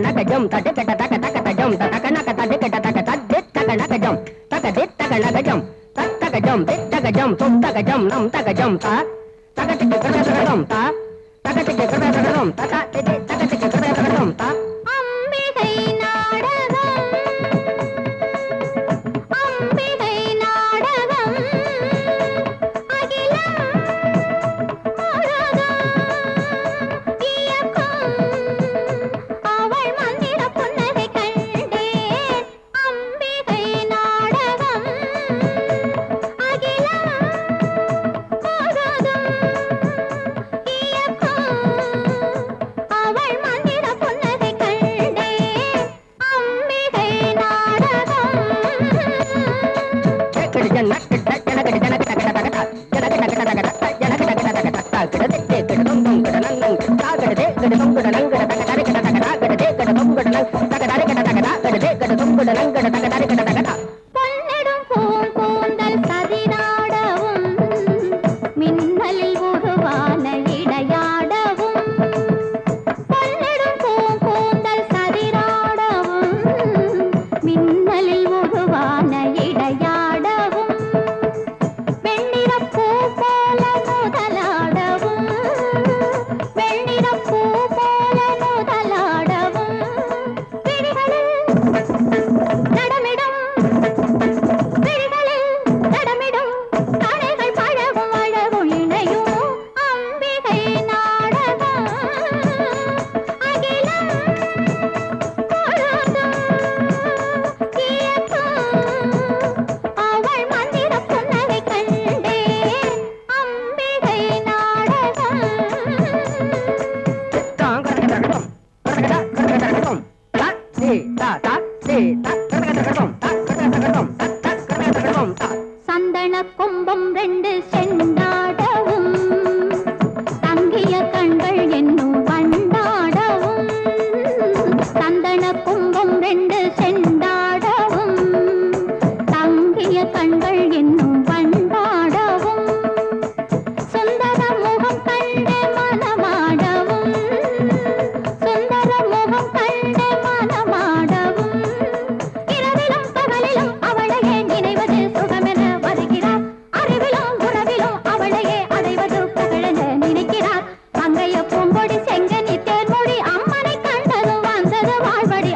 తకన గజం తట కట తక తక తజం తకన కట కట తక తద్ది తకన గజం తక ది తకన గజం తత్త గజం దిత్త గజం తొత్త గజం నం తక గజం త తక తిక కట కటం త తక తిక కట కటం తక తిక కట కటం త తాకడదే గడ దొంగడ నన్ను తాకడదే గడ దొంగడ சந்தன கொம்பம் ரெண்டு செண்டாடவும் தங்கிய கண்கள் என்னும் பண்டாடவும் சந்தன கொம்பம் ரெண்டு செண்டாடவும் தங்கிய கண்கள் என்னும் வாழ்வடி